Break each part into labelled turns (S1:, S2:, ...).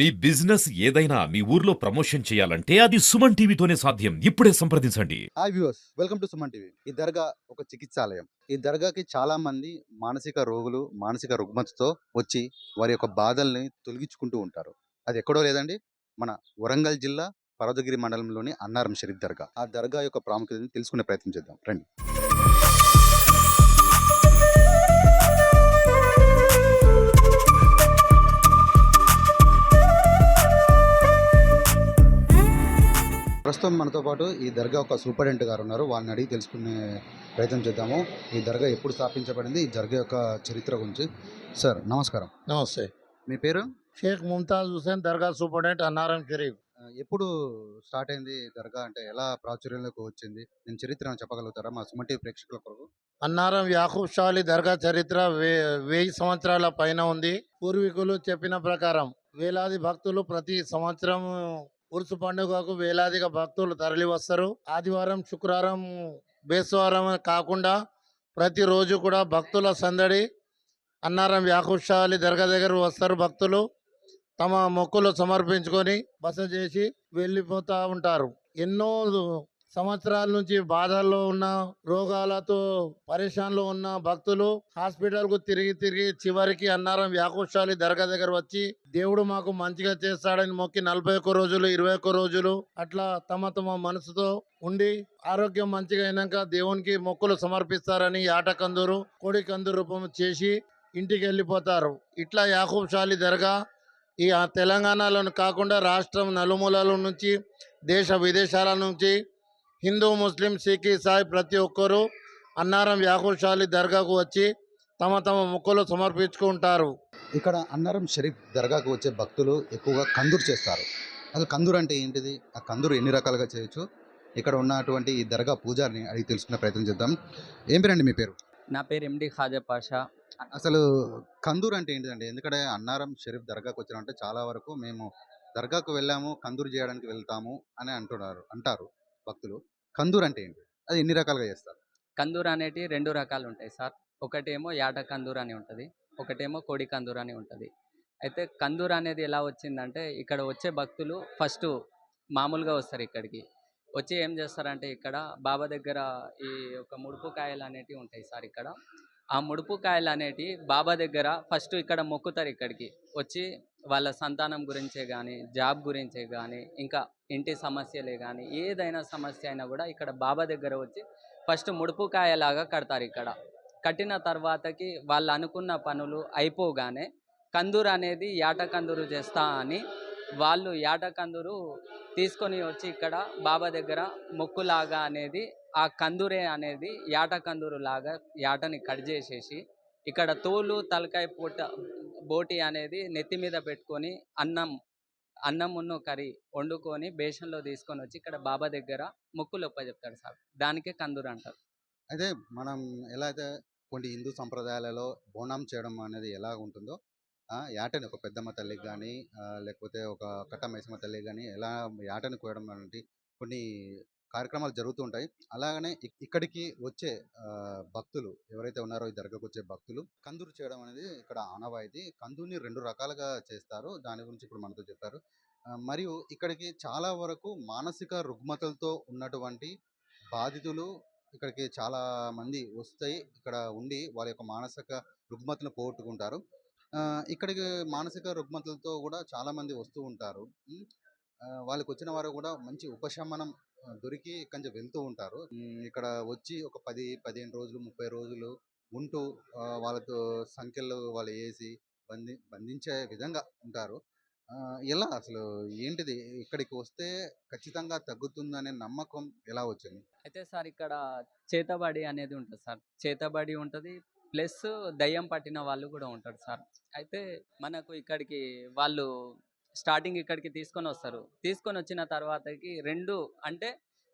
S1: మీ business ఏదైనా మీ ఊర్లో promotion చేయాలంటే అది సుమన్ టీవీతోనే సాధ్యం. ఇప్పుడే సంప్రదించండి.
S2: Hi viewers welcome to Suman TV. ఈ దర్గా ఒక చికిత్సాలయం. ఈ దర్గాకి చాలా మంది మానసిక రోగులు మానసిక రుగ్మతతో వచ్చి వారి యొక్క బాధల్ని తొలగించుకుంటూ ఉంటారు. అది ఎక్కడో లేదండి మన వరంగల్ జిల్లా పర్వతగిరి మండలంలోని అన్నారం షరీఫ్ దర్గా. ఆ దర్గా యొక్క ప్రాముఖ్యతను తెలుసుకునే ప్రయత్నం చేద్దాం. రండి. ప్రస్తుతం మనతో పాటు ఈ దర్గా ఒక సూపరింటెండెంట్ గారు ఉన్నారు. వాళ్ళని అడిగి తెలుసుకునే ప్రయత్నం చేద్దాము. ఈ దర్గా ఎప్పుడు స్థాపించబడింది? ఈ దర్గా యొక్క చరిత్ర గురించి. సార్ నమస్కారం.
S3: నమస్తే.
S2: మీ పేరు?
S3: షేక్ ముంతాజ్ హుసేన్ దర్గా సూపరింటెండెంట్ అన్నారం షరీఫ్.
S2: ఎప్పుడు స్టార్ట్ అయింది ఈ దర్గా? అంటే ఎలా ప్రాచుర్యంలోకి వచ్చింది? నేను చరిత్ర చెప్పగలుగుతారా? మా సుమన్ టీవీ ప్రేక్షకుల కొరకు.
S3: అన్నారం యాకూబ్ షాలి దర్గా చరిత్ర వే వెయ్యి సంవత్సరాల పైన ఉంది. పూర్వీకులు చెప్పిన ప్రకారం వేలాది భక్తులు ప్రతి సంవత్సరం ఉరుసు పండుగకు వేలాదిగా భక్తులు తరలి వస్తారు ఆదివారం శుక్రవారం బేసవారం కాకుండా ప్రతిరోజు కూడా భక్తుల సందడి అన్నారం యాకూబ్ షాలి దర్గా దగ్గర వస్తారు భక్తులు. తమ మొక్కులు సమర్పించుకొని బస చేసి వెళ్ళిపోతూ ఉంటారు. ఎన్నో సంవత్సరాల నుంచి బాధల్లో ఉన్న రోగాలతో పరేషాన్లో ఉన్న భక్తులు హాస్పిటల్కు తిరిగి తిరిగి చివరికి అన్నారం వ్యాకుశాలి దర్గా దగ్గర వచ్చి దేవుడు మాకు మంచిగా చేస్తాడని మొక్కి నలభై ఒక్క రోజులు ఇరవై ఒక్క రోజులు అట్లా తమ తమ మనసుతో ఉండి ఆరోగ్యం మంచిగా అయినాక దేవునికి మొక్కులు సమర్పిస్తారని యాట కందూరు కోడి కందూరు రూపం చేసి ఇంటికి వెళ్ళిపోతారు ఇట్లా యాకూబ్శాలి దర్గా ఈ తెలంగాణలోని కాకుండా రాష్ట్రం నలుమూలల నుంచి దేశ విదేశాల నుంచి హిందూ ముస్లిం సిక్ ఇసాయి ప్రతి ఒక్కరూ అన్నారం యాకూషాలి దర్గాకు వచ్చి తమ తమ మొక్కులు సమర్పించుకుంటారు.
S2: ఇక్కడ అన్నారం షరీఫ్ దర్గాకు వచ్చే భక్తులు ఎక్కువగా కందూరు చేస్తారు. అసలు కందూరు అంటే ఏంటిది? ఆ కందూరు ఎన్ని రకాలుగా చేయొచ్చు? ఇక్కడ ఉన్నటువంటి ఈ దర్గా పూజారిని అడిగి తెలుసుకునే ప్రయత్నం చేద్దాం. ఏం పేరండి మీ పేరు?
S4: నా పేరు ఎండి ఖాజా పాషా.
S2: అసలు కందూరు అంటే ఏంటిదండి? ఎందుకంటే అన్నారం షరీఫ్ దర్గాకు వచ్చినామంటే చాలా వరకు మేము దర్గాకు వెళ్ళాము కందూరు చేయడానికి వెళ్తాము అని అంటున్నారు అంటారు భక్తులు. కందూరు అంటే ఏంటి? అది ఎన్ని రకాలుగా చేస్తారు?
S4: కందూరు అనేటి రెండు రకాలు ఉంటాయి సార్. ఒకటేమో యాట కందూరు అని ఉంటుంది. ఒకటేమో కోడి కందూరు అని ఉంటుంది. అయితే కందూరు అనేది ఎలా వచ్చిందంటే ఇక్కడ వచ్చే భక్తులు ఫస్ట్ మామూలుగా వస్తారు ఇక్కడికి. వచ్చి ఏం చేస్తారంటే ఇక్కడ బాబా దగ్గర ఈ యొక్క ముడుపు కాయలు అనేటివి ఉంటాయి సార్ ఇక్కడ. ఆ ముడుపు కాయలు అనేటివి బాబా దగ్గర ఫస్ట్ ఇక్కడ మొక్కుతారు ఇక్కడికి. వచ్చి వాళ్ళ సంతానం గురించే కానీ జాబ్ గురించే కానీ ఇంకా ఇంటి సమస్యలే కానీ ఏదైనా సమస్య అయినా కూడా ఇక్కడ బాబా దగ్గర వచ్చి ఫస్ట్ ముడుపుకాయలాగా కడతారు ఇక్కడ. కట్టిన తర్వాతకి వాళ్ళు అనుకున్న పనులు అయిపోగానే కందూరు అనేది యాట కందూరు చేస్తా అని వాళ్ళు యాట కందూరు తీసుకొని వచ్చి ఇక్కడ బాబా దగ్గర మొక్కులాగా అనేది ఆ కందూరే అనేది యాట కందూరు లాగా యాటని కట్ చేసేసి ఇక్కడ తోలు తలకాయ పూట బోటి అనేది నెత్తి మీద పెట్టుకొని అన్నం అన్నం ఉన్న కర్రీ వండుకొని బేషన్లో తీసుకొని వచ్చి ఇక్కడ బాబా దగ్గర మొక్కులు చెప్తాడు సార్. దానికే కందూరు అంటారు.
S2: అయితే మనం ఎలా అయితే కొన్ని హిందూ సంప్రదాయాలలో బోనం చేయడం అనేది ఎలా ఉంటుందో యాటని ఒక పెద్దమ్మ తల్లికి కానీ లేకపోతే ఒక కట్ట మైసమ్మ తల్లికి కానీ ఎలా యాటని కోయడం అనేది కొన్ని కార్యక్రమాలు జరుగుతూ ఉంటాయి. అలాగనే ఇక్కడికి వచ్చే భక్తులు ఎవరైతే ఉన్నారో ఈ దర్గాకు వచ్చే భక్తులు కందూరు చేయడం అనేది ఇక్కడ ఆనవాయితీ. కందుని రెండు రకాలుగా చేస్తారు. దాని గురించి ఇప్పుడు మనతో చెప్పారు. మరియు ఇక్కడికి చాలా వరకు మానసిక రుగ్మతలతో ఉన్నటువంటి బాధితులు ఇక్కడికి చాలా మంది వస్తాయి ఇక్కడ ఉండి వాళ్ళ యొక్క మానసిక రుగ్మతను పోగొట్టుకుంటారు. ఇక్కడికి మానసిక రుగ్మతలతో కూడా చాలామంది వస్తూ ఉంటారు. వాళ్ళకి వచ్చిన వారు కూడా మంచి ఉపశమనం దొరికి కొంచెం వెళ్తూ ఉంటారు. ఇక్కడ వచ్చి ఒక పది పదిహేను రోజులు ముప్పై రోజులు ఉంటూ వాళ్ళతో సంఖ్యలు వాళ్ళు వేసి బంధి బంధించే విధంగా ఉంటారు. ఇలా ఎలా అసలు ఏంటిది? ఇక్కడికి వస్తే ఖచ్చితంగా తగ్గుతుందనే నమ్మకం ఎలా వచ్చింది?
S4: అయితే సార్ ఇక్కడ చేతబడి అనేది ఉంటుంది సార్. చేతబడి ఉంటుంది ప్లస్ దయ్యం పట్టిన వాళ్ళు కూడా ఉంటారు సార్. అయితే మనకు ఇక్కడికి వాళ్ళు స్టార్టింగ్ ఇక్కడికి తీసుకొని వస్తారు. తీసుకొని వచ్చిన తర్వాతకి రెండు అంటే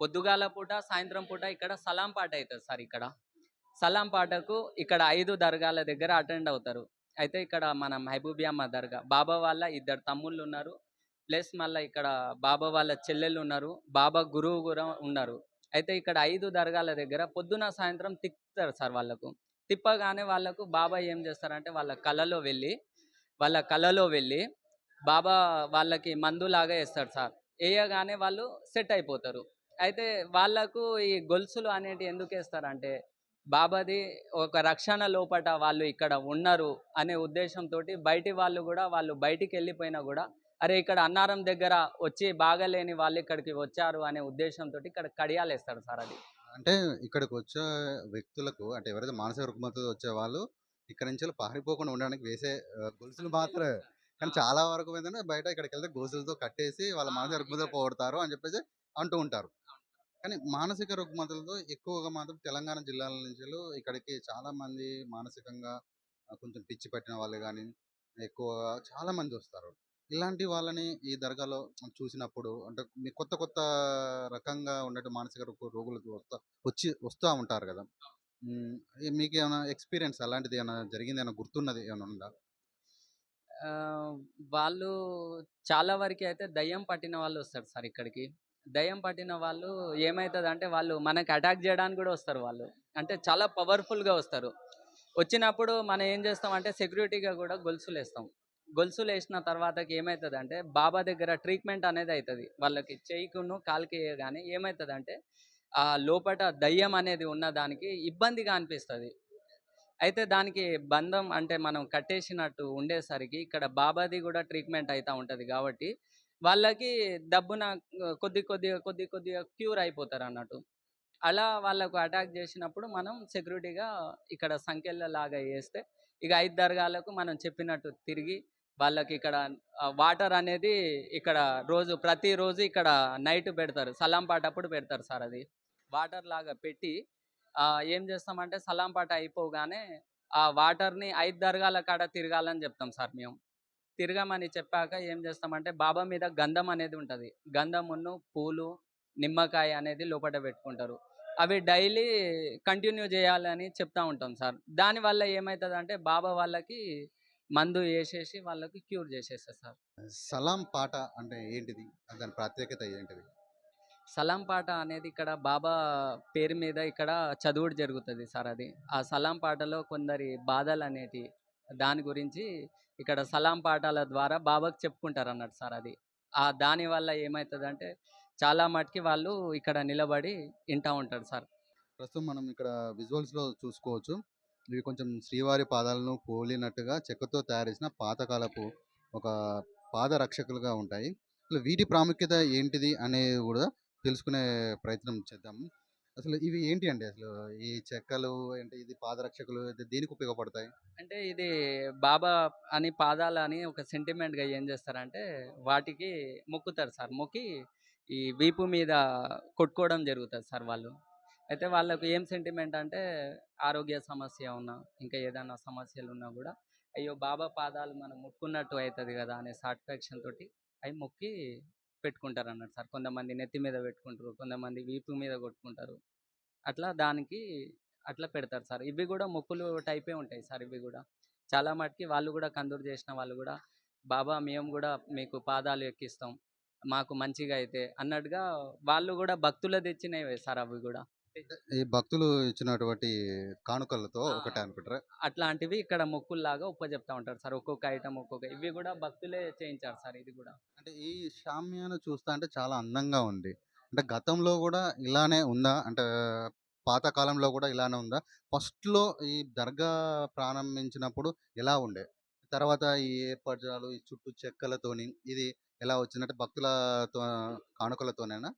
S4: పొద్దుగాల పూట సాయంత్రం పూట ఇక్కడ సలాం పాట అవుతుంది సార్ ఇక్కడ. సలాం పాటకు ఇక్కడ ఐదు దర్గాల దగ్గర అటెండ్ అవుతారు. అయితే ఇక్కడ మన మహబూబియామ్మ దర్గా బాబా వాళ్ళ ఇద్దరు తమ్ముళ్ళు ఉన్నారు. ప్లస్ మళ్ళీ ఇక్కడ బాబా వాళ్ళ చెల్లెళ్ళు ఉన్నారు. బాబా గురువు కూడా ఉన్నారు. అయితే ఇక్కడ ఐదు దర్గాల దగ్గర పొద్దున సాయంత్రం తిప్పుతారు సార్ వాళ్ళకు. తిప్పగానే వాళ్ళకు బాబా ఏం చేస్తారంటే వాళ్ళ కళలో వెళ్ళి వాళ్ళ కళలో వెళ్ళి బాబా వాళ్ళకి మందు లాగా వేస్తాడు సార్. వేయగానే వాళ్ళు సెట్ అయిపోతారు. అయితే వాళ్ళకు ఈ గొలుసులు అనేటివి ఎందుకు వేస్తారంటే బాబాది ఒక రక్షణ లోపట వాళ్ళు ఇక్కడ ఉన్నారు అనే ఉద్దేశంతో బయటి వాళ్ళు కూడా వాళ్ళు బయటికి వెళ్ళిపోయినా కూడా అరే ఇక్కడ అన్నారం దగ్గర వచ్చి బాగలేని వాళ్ళు ఇక్కడికి వచ్చారు అనే ఉద్దేశంతో ఇక్కడ కడియాలు వేస్తారు సార్ అది.
S2: అంటే ఇక్కడికి వచ్చే వ్యక్తులకు అంటే ఎవరైతే మానసిక రుగ్మతతో వచ్చే వాళ్ళు ఇక్కడ నుంచి పారిపోకుండా ఉండడానికి వేసే గొలుసులు మాత్రమే. కానీ చాలా వరకు ఏంటంటే బయట ఇక్కడికి వెళ్తే గొలుసులతో కట్టేసి వాళ్ళ మానసిక రుగ్మతలు పోగొడతారు అని చెప్పేసి అంటూ ఉంటారు. కానీ మానసిక రుగ్మతలతో ఎక్కువగా మాత్రం తెలంగాణ జిల్లాల నుంచి ఇక్కడికి చాలా మంది మానసికంగా కొంచెం పిచ్చి పట్టిన వాళ్ళు కానీ ఎక్కువగా చాలా మంది వస్తారు. ఇలాంటి వాళ్ళని ఈ దర్గాలో చూసినప్పుడు అంటే మీ కొత్త కొత్త రకంగా ఉన్నట్టు మానసిక రోగులు వస్తా వచ్చి వస్తూ ఉంటారు కదా. మీకు ఏమైనా ఎక్స్పీరియన్స్ అలాంటిది ఏమైనా జరిగింది? ఏమైనా గుర్తున్నది ఏమైనా ఉందా?
S4: వాళ్ళు చాలా వరకు అయితే దయ్యం పట్టిన వాళ్ళు వస్తారు సార్ ఇక్కడికి. దయ్యం పట్టిన వాళ్ళు ఏమవుతుంది అంటే వాళ్ళు మనకి అటాక్ చేయడానికి కూడా వస్తారు వాళ్ళు. అంటే చాలా పవర్ఫుల్గా వస్తారు. వచ్చినప్పుడు మనం ఏం చేస్తాం అంటే సెక్యూరిటీగా కూడా గొలుసులు వేస్తాం. గొలుసులు వేసిన తర్వాతకి ఏమవుతుంది అంటే బాబా దగ్గర ట్రీట్మెంట్ అనేది అవుతుంది వాళ్ళకి చేయికును కాలుకి కానీ ఏమవుతుంది అంటే ఆ లోపల దయ్యం అనేది ఉన్న దానికి ఇబ్బందిగా అనిపిస్తుంది. అయితే దానికి బంధం అంటే మనం కట్టేసినట్టు ఉండేసరికి ఇక్కడ బాబాది కూడా ట్రీట్మెంట్ అవుతూ ఉంటుంది కాబట్టి వాళ్ళకి డబ్బున కొద్ది కొద్దిగా కొద్ది కొద్దిగా క్యూర్ అయిపోతారు అన్నట్టు అలా వాళ్ళకు అటాక్ చేసినప్పుడు మనం సెక్యూరిటీగా ఇక్కడ సంఖ్యల లాగా వేస్తే ఇక ఐదు దర్గాలకు మనం చెప్పినట్టు తిరిగి వాళ్ళకి ఇక్కడ వాటర్ అనేది ఇక్కడ రోజు ప్రతిరోజు ఇక్కడ నైట్ పెడతారు. సలాం పెడతారు సార్ అది. వాటర్ లాగా పెట్టి ఏం చేస్తామంటే సలాం పాట అయిపోగానే ఆ వాటర్ని ఐదు దర్గాల కాడ తిరగాలని చెప్తాం సార్ మేము. తిరగమని చెప్పాక ఏం చేస్తామంటే బాబా మీద గంధం అనేది ఉంటుంది. గంధమును పూలు నిమ్మకాయ అనేది లోపల పెట్టుకుంటారు. అవి డైలీ కంటిన్యూ చేయాలని చెప్తా ఉంటాం సార్. దానివల్ల ఏమవుతుంది అంటే బాబా వాళ్ళకి మందు వేసేసి వాళ్ళకి క్యూర్ చేసేస్తారు సార్.
S2: సలాం పాట అంటే ఏంటిది? దాని ప్రత్యేకత ఏంటిది?
S4: సలాం పాట అనేది ఇక్కడ బాబా పేరు మీద ఇక్కడ చదువుడు జరుగుతుంది సార్ అది. ఆ సలాం పాటలో కొందరి బాధలు అనేటి దాని గురించి ఇక్కడ సలాం పాటల ద్వారా బాబాకు చెప్పుకుంటారు అన్నట్టు సార్ అది. ఆ దాని వల్ల ఏమవుతుంది అంటే చాలా మటుకి వాళ్ళు ఇక్కడ నిలబడి వింటూ ఉంటారు సార్.
S2: ప్రస్తుతం మనం ఇక్కడ విజువల్స్లో చూసుకోవచ్చు. ఇవి కొంచెం శ్రీవారి పాదాలను పోలినట్టుగా చెక్కతో తయారు చేసిన పాతకాలపు ఒక పాదరక్షకులుగా ఉంటాయి. వీటి ప్రాముఖ్యత ఏంటిది అనేది కూడా తెలుసుకునే ప్రయత్నం చేద్దాం అసలు ఇవి ఏంటి అండి? అసలు ఈ చెక్కలు అంటే ఇది పాదరక్షకులు ఇది దేనికి ఉపయోగపడతాయి?
S4: అంటే ఇది బాబా అని పాదాలు అని ఒక సెంటిమెంట్గా ఏం చేస్తారంటే వాటికి మొక్కుతారు సార్. మొక్కి ఈ వీపు మీద కొట్టుకోవడం జరుగుతుంది సార్ వాళ్ళు. అయితే వాళ్ళకు ఏం సెంటిమెంట్ అంటే ఆరోగ్య సమస్య ఉన్నా ఇంకా ఏదైనా సమస్యలు ఉన్నా కూడా అయ్యో బాబా పాదాలు మనం ముట్టుకున్నట్టు అవుతుంది కదా అనే సాటిస్ఫాక్షన్ తోటి అవి మొక్కి పెట్టుకుంటారు అన్నట్టు సార్. కొంతమంది నెత్తి మీద పెట్టుకుంటారు కొంతమంది వీపు మీద కొట్టుకుంటారు. అట్లా దానికి అట్లా పెడతారు సార్. ఇవి కూడా మొక్కులు టైపే ఉంటాయి సార్ ఇవి కూడా. చాలా మటుకి వాళ్ళు కూడా కందూరు చేసిన వాళ్ళు కూడా బాబా మేము కూడా మీకు పాదాలు ఎక్కిస్తాం మాకు మంచిగా అయితే అన్నట్టుగా వాళ్ళు కూడా భక్తులు తెచ్చినవి సార్ అవి కూడా.
S2: ఈ భక్తులు ఇచ్చినటువంటి కానుకలతో. ఒకటే అనుకుంటారా?
S4: అట్లాంటివి ఇక్కడ మొక్కుల్లాగా ఉప్ప చెప్తా ఉంటారు సార్. ఒక్కొక్క ఐటమ్ ఒక్కొక్క ఇవి కూడా భక్తులే చేయించారు సార్ ఇది కూడా.
S2: అంటే ఈ షామ్యాన చూస్తా అంటే చాలా అందంగా ఉంది. అంటే గతంలో కూడా ఇలానే ఉందా? అంటే పాత కాలంలో కూడా ఇలానే ఉందా? ఫస్ట్లో ఈ దర్గా ప్రారంభించినప్పుడు ఎలా ఉండే? తర్వాత ఈ ఏర్పరచాలు ఈ చుట్టూ చెక్కలతోని ఇది ఎలా వచ్చిందంటే భక్తులతో కానుకలతోనేనా?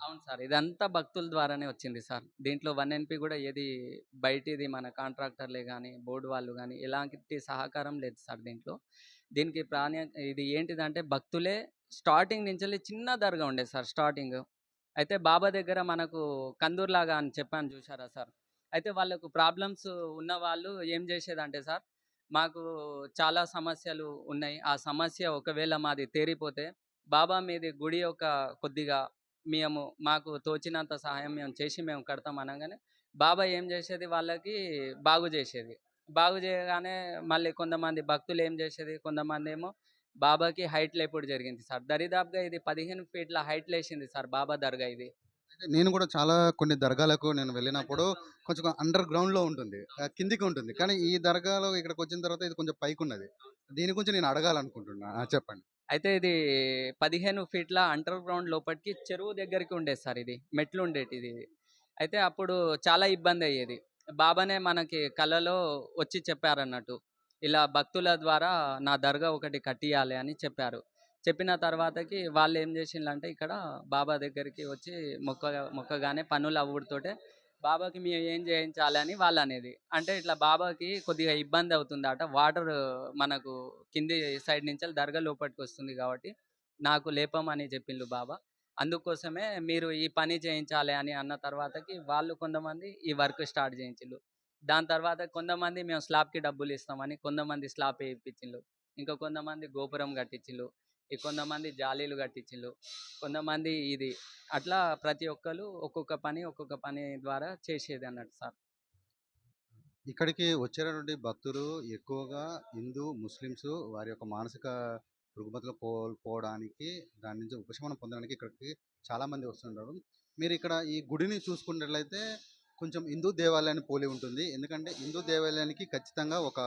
S4: అవును సార్. ఇదంతా భక్తుల ద్వారానే వచ్చింది సార్. దీంట్లో వన్ ఎన్పి కూడా ఏది బయటిది మన కాంట్రాక్టర్లే కానీ బోర్డు వాళ్ళు కానీ ఎలాంటి సహకారం లేదు సార్ దీంట్లో. దీనికి ప్రాణ ఇది ఏంటిదంటే భక్తులే స్టార్టింగ్ నుంచి చిన్న దర్గా ఉండేది సార్ స్టార్టింగ్. అయితే బాబా దగ్గర మనకు కందూర్లాగా అని చెప్పాను చూసారా సార్? అయితే వాళ్ళకు ప్రాబ్లమ్స్ ఉన్న వాళ్ళు ఏం చేసేదంటే సార్ మాకు చాలా సమస్యలు ఉన్నాయి. ఆ సమస్య ఒకవేళ మాది తేరిపోతే బాబా మీది గుడి ఒక కొద్దిగా మేము మాకు తోచినంత సహాయం మేము చేసి మేము కడతాం అనగానే బాబా ఏం చేసేది వాళ్ళకి బాగు చేసేది. బాగు చేయగానే మళ్ళీ కొంతమంది భక్తులు ఏం చేసేది? కొంతమంది ఏమో బాబాకి హైట్ లేపుడు జరిగింది సార్. దరిదాపుగా ఇది పదిహేను ఫీట్ల హైట్ లేచింది సార్ బాబా దర్గా ఇది.
S2: నేను కూడా చాలా కొన్ని దర్గాలకు నేను వెళ్ళినప్పుడు కొంచెం అండర్ గ్రౌండ్లో ఉంటుంది కిందికి ఉంటుంది. కానీ ఈ దర్గాలో ఇక్కడికి వచ్చిన తర్వాత ఇది కొంచెం పైకి ఉన్నది దీని గురించి నేను అడగాలనుకుంటున్నా. చెప్పండి.
S4: అయితే ఇది పదిహేను ఫీట్ల అండర్ గ్రౌండ్ లోపలికి చెరువు దగ్గరికి ఉండేది సార్ ఇది. మెట్లు ఉండేటి ఇది. అయితే అప్పుడు చాలా ఇబ్బంది అయ్యేది. బాబానే మనకి కళలో వచ్చి చెప్పారన్నట్టు. ఇలా భక్తుల ద్వారా నా దర్గా ఒకటి కట్టియాలి అని చెప్పారు. చెప్పిన తర్వాతకి వాళ్ళు ఏం చేసిండ్రంటే ఇక్కడ బాబా దగ్గరికి వచ్చి మొక్క మొక్కగానే పనులు అవ్వడుతోటే బాబాకి మేము ఏం చేయించాలని వాళ్ళు అనేది. అంటే ఇట్లా బాబాకి కొద్దిగా ఇబ్బంది అవుతుందట. వాటర్ మనకు కింది సైడ్ నుంచి దర్గా లోపలికి వస్తుంది కాబట్టి నాకు లేపమని చెప్పిండ్రు బాబా. అందుకోసమే మీరు ఈ పని చేయించాలి అని అన్న తర్వాతకి వాళ్ళు కొంతమంది ఈ వర్క్ స్టార్ట్ చేయించిండ్రు దాని తర్వాత కొంతమంది మేము స్లాబ్కి డబ్బులు ఇస్తామని కొంతమంది స్లాబ్ వేయించిండ్రు ఇంకా కొంతమంది గోపురం కట్టించిండ్రు కొంతమంది జాలీలు కట్టించిండ్రు కొంతమంది ఇది అట్లా ప్రతి ఒక్కరు ఒక్కొక్క పని ఒక్కొక్క పని ద్వారా చేసేది అన్నట్టు సార్.
S2: ఇక్కడికి వచ్చేటటువంటి భక్తులు ఎక్కువగా హిందూ ముస్లిమ్స్ వారి యొక్క మానసిక రుగ్మతలు కోల్పోవడానికి దాని నుంచి ఉపశమనం పొందడానికి ఇక్కడికి చాలామంది వస్తుంటారు. మీరు ఇక్కడ ఈ గుడిని చూసుకున్నట్లయితే కొంచెం హిందూ దేవాలయాన్ని పోలి ఉంటుంది. ఎందుకంటే హిందూ దేవాలయానికి ఖచ్చితంగా ఒక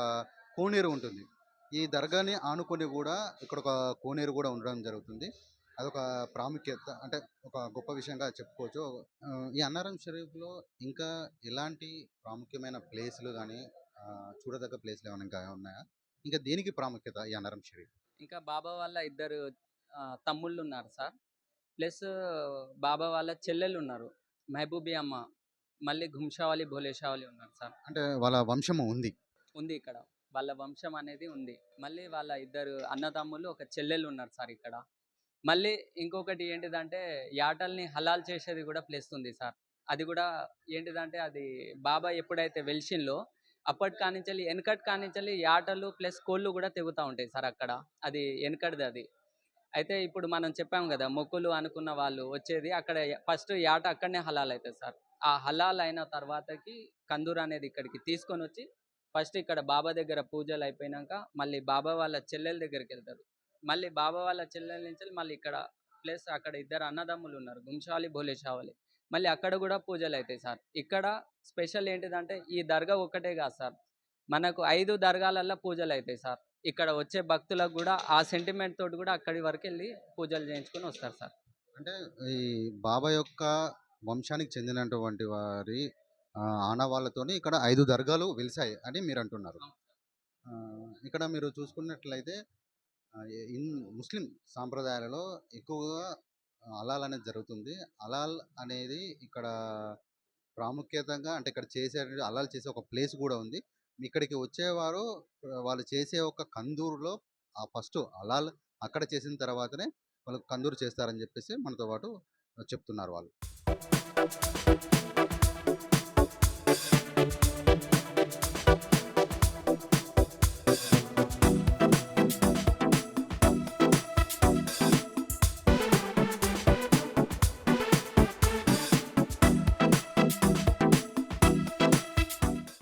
S2: కోనేరు ఉంటుంది. ఈ దర్గాని ఆనుకొని కూడా ఇక్కడ ఒక కోనేరు కూడా ఉండడం జరుగుతుంది. అదొక ప్రాముఖ్యత అంటే ఒక గొప్ప విషయంగా చెప్పుకోవచ్చు. ఈ అన్నారం షరీఫ్లో ఇంకా ఎలాంటి ప్రాముఖ్యమైన ప్లేస్లు కానీ చూడదగ్గ ప్లేస్లు ఏమైనా ఇంకా ఉన్నాయా? ఇంకా దేనికి ప్రాముఖ్యత ఈ అన్నారం షరీఫ్?
S4: ఇంకా బాబా వాళ్ళ ఇద్దరు తమ్ముళ్ళు ఉన్నారు సార్. ప్లస్ బాబా వాళ్ళ చెల్లెలు ఉన్నారు మహబూబీ అమ్మ మళ్ళీ ఘుంషావళి భోలేషావళి ఉన్నారు సార్.
S2: అంటే వాళ్ళ వంశము ఉంది.
S4: ఉంది ఇక్కడ. వాళ్ళ వంశం అనేది ఉంది. మళ్ళీ వాళ్ళ ఇద్దరు అన్నదమ్ములు ఒక చెల్లెలు ఉన్నారు సార్ ఇక్కడ. మళ్ళీ ఇంకొకటి ఏంటిదంటే యాటల్ని హలాల్ చేసేది కూడా ప్లేస్ ఉంది సార్. అది కూడా ఏంటిదంటే అది బాబా ఎప్పుడైతే వెలిసిందో అప్పటి కానించాలి వెనకటి కానించాలి యాటలు ప్లస్ కోళ్ళు కూడా తెగుతూ ఉంటాయి సార్ అక్కడ. అది వెనకటిది అది. అయితే ఇప్పుడు మనం చెప్పాం కదా మొక్కులు అనుకున్న వాళ్ళు వచ్చేది అక్కడ ఫస్ట్ యాట అక్కడనే హలాల్ అవుతుంది సార్. ఆ హలాల్ అయిన తర్వాతకి కందూర్ అనేది ఇక్కడికి తీసుకొని వచ్చి ఫస్ట్ ఇక్కడ బాబా దగ్గర పూజలు అయిపోయినాక మళ్ళీ బాబా వాళ్ళ చెల్లెల దగ్గరికి వెళ్తారు. మళ్ళీ బాబా వాళ్ళ చెల్లెల నుంచి మళ్ళీ ఇక్కడ ప్లస్ అక్కడ ఇద్దరు అన్నదమ్ములు ఉన్నారు. గుంషావళి భోలేషావళి మళ్ళీ అక్కడ కూడా పూజలు అవుతాయి సార్. ఇక్కడ స్పెషల్ ఏంటిదంటే ఈ దర్గా ఒక్కటే కాదు సార్. మనకు ఐదు దర్గాలల్లో పూజలు అవుతాయి సార్. ఇక్కడ వచ్చే భక్తులకు కూడా ఆ సెంటిమెంట్ తోటి కూడా అక్కడి వరకు వెళ్ళి పూజలు చేయించుకొని వస్తారు సార్.
S2: అంటే ఈ బాబా యొక్క వంశానికి చెందినటువంటి వారి ఆనవాళ్ళతోని ఇక్కడ ఐదు దర్గాలు వెలిసాయి అని మీరు అంటున్నారు ఇక్కడ మీరు చూసుకున్నట్లయితే ఇన్ ముస్లిం సాంప్రదాయాలలో ఎక్కువగా అలాల్ అనేది జరుగుతుంది. అలాల్ అనేది ఇక్కడ ప్రాముఖ్యతంగా అంటే ఇక్కడ చేసే అలాల్ చేసే ఒక ప్లేస్ కూడా ఉంది. ఇక్కడికి వచ్చేవారు వాళ్ళు చేసే ఒక కందూరులో ఆ ఫస్ట్ అలాల్ అక్కడ చేసిన తర్వాతనే వాళ్ళు కందూరు చేస్తారని చెప్పేసి మనతో పాటు చెప్తున్నారు వాళ్ళు.